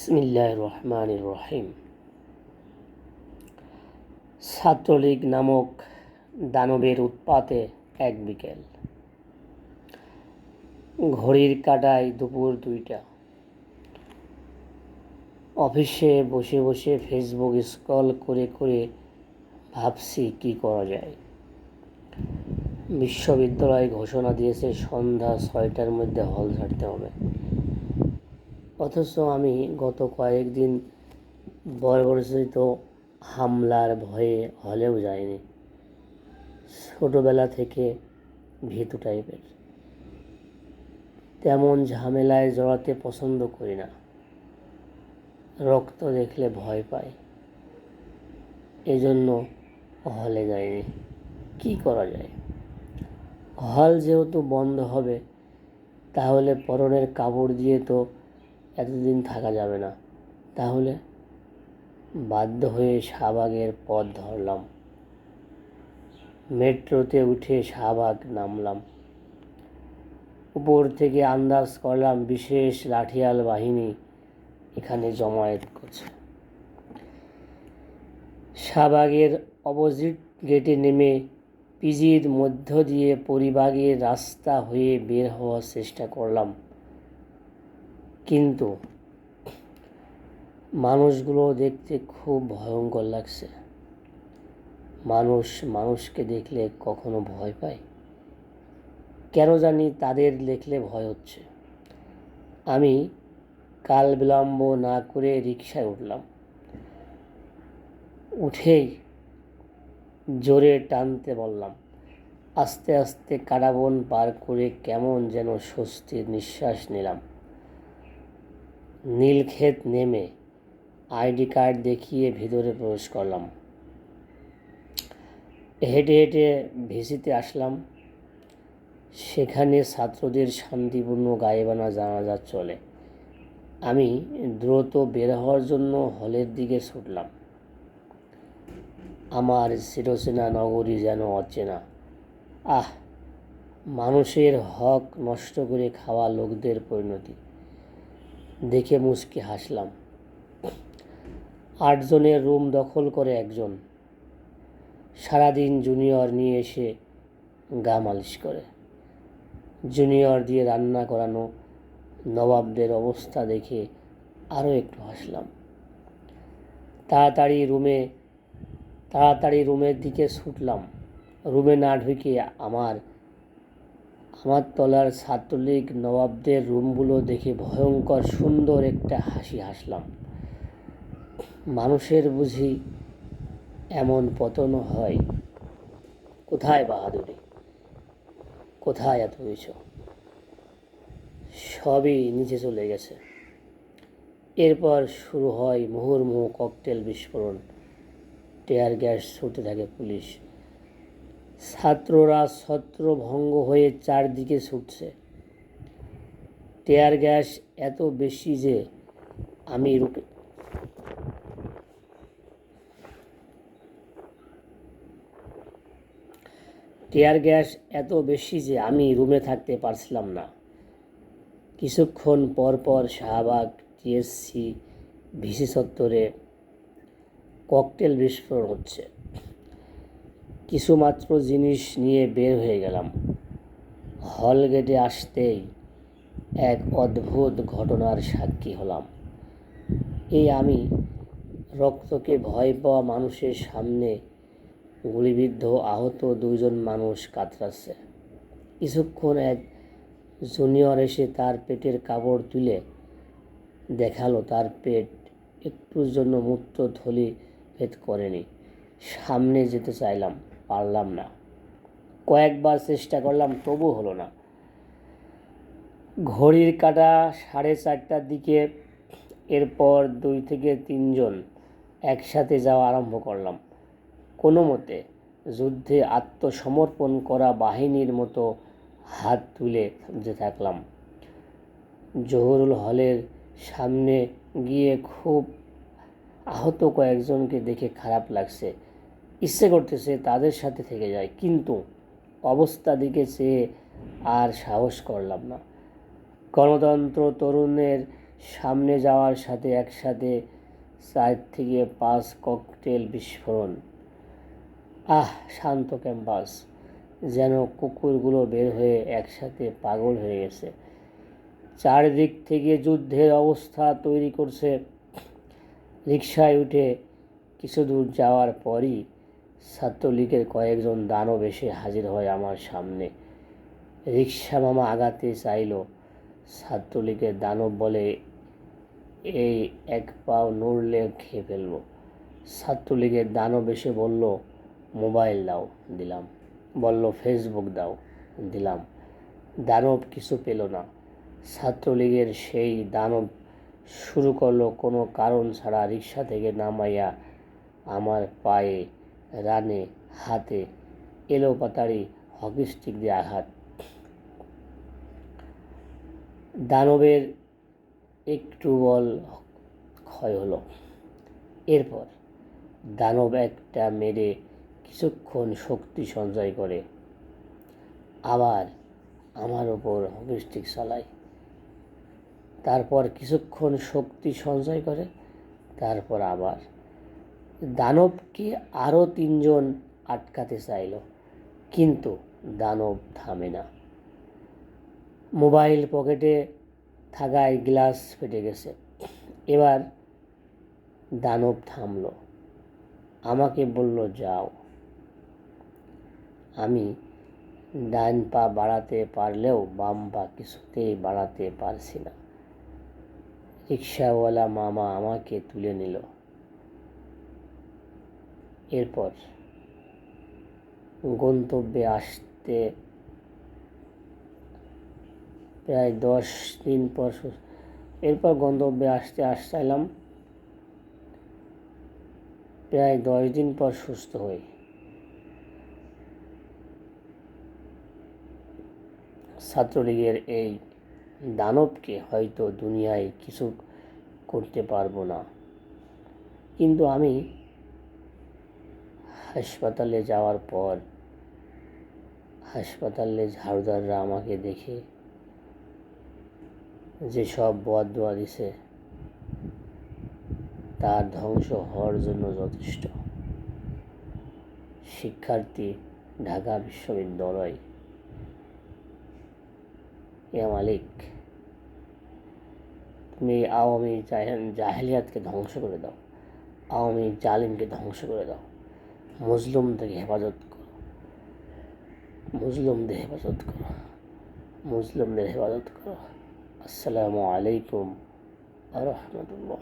বিসমিল্লাহ রহমান রহিম। ছাত্রলীগ নামক দানবের উৎপাতে এক বিকেল। ঘড়ির কাটায় দুপুর দুইটা। অফিসে বসে বসে ফেসবুক স্ক্রল করে করে ভাবছি কি করা যায়। বিশ্ববিদ্যালয় ঘোষণা দিয়েছে সন্ধ্যা ছয়টার মধ্যে হল ছাড়তে হবে। অথচ আমি গত কয়েকদিন বর্বরচিত হামলার ভয়ে হলেও যাইনি। ছোটোবেলা থেকে ভীতু টাইপের। তেমন ঝামেলায় জড়াতে পছন্দ করি না। রক্ত দেখলে ভয় পাই। এজন্য হলে যায়নি কি করা যায়? হল যেহেতু বন্ধ হবে, তাহলে পরনের কাপড় দিয়ে তো এতদিন থাকা যাবে না। তাহলে বাধ্য হয়ে শাহবাগের পথ ধরলাম। মেট্রোতে উঠে শাহবাগ নামলাম। উপর থেকে আন্দাজ করলাম বিশেষ লাঠিয়াল বাহিনী এখানে জমায়েত করছে। শাহবাগের অপোজিট গেটে নেমে পিজির মধ্য দিয়ে পরিবাগের রাস্তা হয়ে বের হওয়ার চেষ্টা করলাম। কিন্তু মানুষগুলো দেখতে খুব ভয়ঙ্কর লাগছে। মানুষ মানুষকে দেখলে কখনো ভয় পায়। কেন জানি তাদের দেখলে ভয় হচ্ছে। আমি কাল বিলম্ব না করে রিক্সায় উঠলাম। উঠেই জোরে টানতে বললাম, আস্তে আস্তে কাটাবন পার করে কেমন যেন স্বস্তির নিঃশ্বাস নিলাম। নীলক্ষেত নেমে আইডি কার্ড দেখিয়ে ভিতরে প্রবেশ করলাম। হেঁটে হেঁটে ভিসিতে আসলাম। সেখানে ছাত্রদের শান্তিপূর্ণ গায়েবানা জানাজা চলে। আমি দ্রুত বের হওয়ার জন্য হলের দিকে ছুটলাম। আমার চিরচেনা নগরী যেন অচেনা। আহ, মানুষের হক নষ্ট করে খাওয়া লোকদের পরিণতি। দেখে মুচকি হাসলাম। আটজনের রুম দখল করে একজন। সারাদিন জুনিয়র নিয়ে এসে গা মালিশ করে। জুনিয়র দিয়ে রান্না করানো নবাবদের অবস্থা দেখে আরও একটু হাসলাম। তাড়াতাড়ি রুমে, তাড়াতাড়ি রুমের দিকে ছুটলাম। রুমে না ঢুকে আমার আমার তলার ছাত্রলীগ নবাবদের রুমগুলো দেখে ভয়ঙ্কর সুন্দর একটা হাসি হাসলাম। মানুষের বুঝি এমন পতন হয়। কোথায় বাহাদুরি? কোথায় এত কিছু সবই নিচে চলে গেছে। এরপর শুরু হয় মুহুর্মুহু ককটেল বিস্ফোরণ। টেয়ার গ্যাস ছুটতে থাকে পুলিশ। ছাত্ররা ছত্রভঙ্গ হয়ে চারদিকে ছুটছে। টেয়ার গ্যাস এত বেশি যে আমি রুকে টেয়ার গ্যাস এত বেশি যে আমি রুমে থাকতে পারছিলাম না। কিছুক্ষণ পর পর শাহবাগ, টিএসসি, ভিসি চত্বরে ককটেল বিস্ফোরণ হচ্ছে। কিছুমাত্র জিনিস নিয়ে বের হয়ে গেলাম। হল গেটে আসতেই এক অদ্ভুত ঘটনার সাক্ষী হলাম। এই আমি রক্তকে ভয় পাওয়া মানুষের সামনে গুলিবিদ্ধ আহত দুইজন মানুষ কাতরাচ্ছে। কিছুক্ষণ এক জুনিয়র এসে তার পেটের কাপড় তুলে দেখাল, তার পেট একটুর জন্য মূত্র থলি ভেদ করেনি। সামনে যেতে চাইলাম। পারলাম না। কয়েকবার চেষ্টা করলাম, তবু হলো না। ঘড়ির কাটা সাড়ে চারটার দিকে, এরপর দুই থেকে তিনজন একসাথে যাওয়া আরম্ভ করলাম। কোনো মতে যুদ্ধে আত্মসমর্পণ করা বাহিনীর মতো হাত তুলে যে থাকলাম। জহুরুল হলের সামনে গিয়ে খুব আহত কয়েকজনকে দেখে খারাপ লাগছে। ইচ্ছে করতেছে তাদের সাথে থেকে যায়, কিন্তু অবস্থা দিকে চেয়ে আর সাহস করলাম না। গণতন্ত্র তরুণের সামনে যাওয়ার সাথে একসাথে চার থেকে পাঁচ ককটেল বিস্ফোরণ। আহ, শান্ত ক্যাম্পাস, যেন কুকুরগুলো বের হয়ে একসাথে পাগল হয়ে গেছে। চারদিক থেকে যুদ্ধের অবস্থা তৈরি করছে। রিকশায় উঠে কিছু দূর যাওয়ার পরই ছাত্রলীগের কয়েকজন দানব এসে হাজির হয় আমার সামনে। রিক্সা মামা আগাতে চাইল, ছাত্রলীগের দানব বলে, এই এক পাও নড়লে খেয়ে ফেলব। ছাত্রলীগের দানব এসে বলল, মোবাইল দাও। দিলাম। বলল, ফেসবুক দাও। দিলাম। দানব কিছু পেল না। ছাত্রলীগের সেই দানব শুরু করল, কোনো কারণ ছাড়া রিক্সা থেকে নামাইয়া আমার পায়ে রানে হাতে এলো পাতাড়ি হকি স্টিক দিয়ে আঘাত। দানবের একটু বল ক্ষয় হলো। এরপর দানব একটা মেরে কিছুক্ষণ শক্তি সঞ্চয় করে। আবার আমার ওপর হকি স্টিক চালায়। তারপর কিছুক্ষণ শক্তি সঞ্চয় করে, তারপর আবার দানবকে আরও তিনজন আটকাতে চাইল, কিন্তু দানব থামে না। মোবাইল পকেটে থাকায় গ্লাস ফেটে গেছে। এবার দানব থামল। আমাকে বলল, যাও। আমি ডান পা বাড়াতে পারলেও বাম পা কিছুতেই বাড়াতে পারছি না। রিক্সাওয়ালা মামা আমাকে তুলে নিল। এরপর গন্তব্যে আসতে প্রায় দশ দিন পর এরপর গন্তব্যে আসতে আসছিলাম। প্রায় দশ দিন পর সুস্থ হই। ছাত্রলীগের এই দানবকে হয়তো দুনিয়ায় কিছু করতে পারব না। কিন্তু আমি হাসপাতালে যাওয়ার পর হাসপাতালে ঝাড়ুদাররা আমাকে দেখে যেসব বদ দোয়া দিছে, তার ধ্বংস হওয়ার জন্য যথেষ্ট। শিক্ষার্থী, ঢাকা বিশ্ববিদ্যালয় ইয়া মালিক, তুমি আওয়ামী জাহেল- জাহেলিয়াতকে ধ্বংস করে দাও, আওয়ামী জালিমকে ধ্বংস করে দাও। মুসলিমদেরকে হেফাজত করো মুসলিমদের হেফাজত করো মুসলিমদের হেফাজত করো আসসালামু আলাইকুম আ রহমতুল্লাহ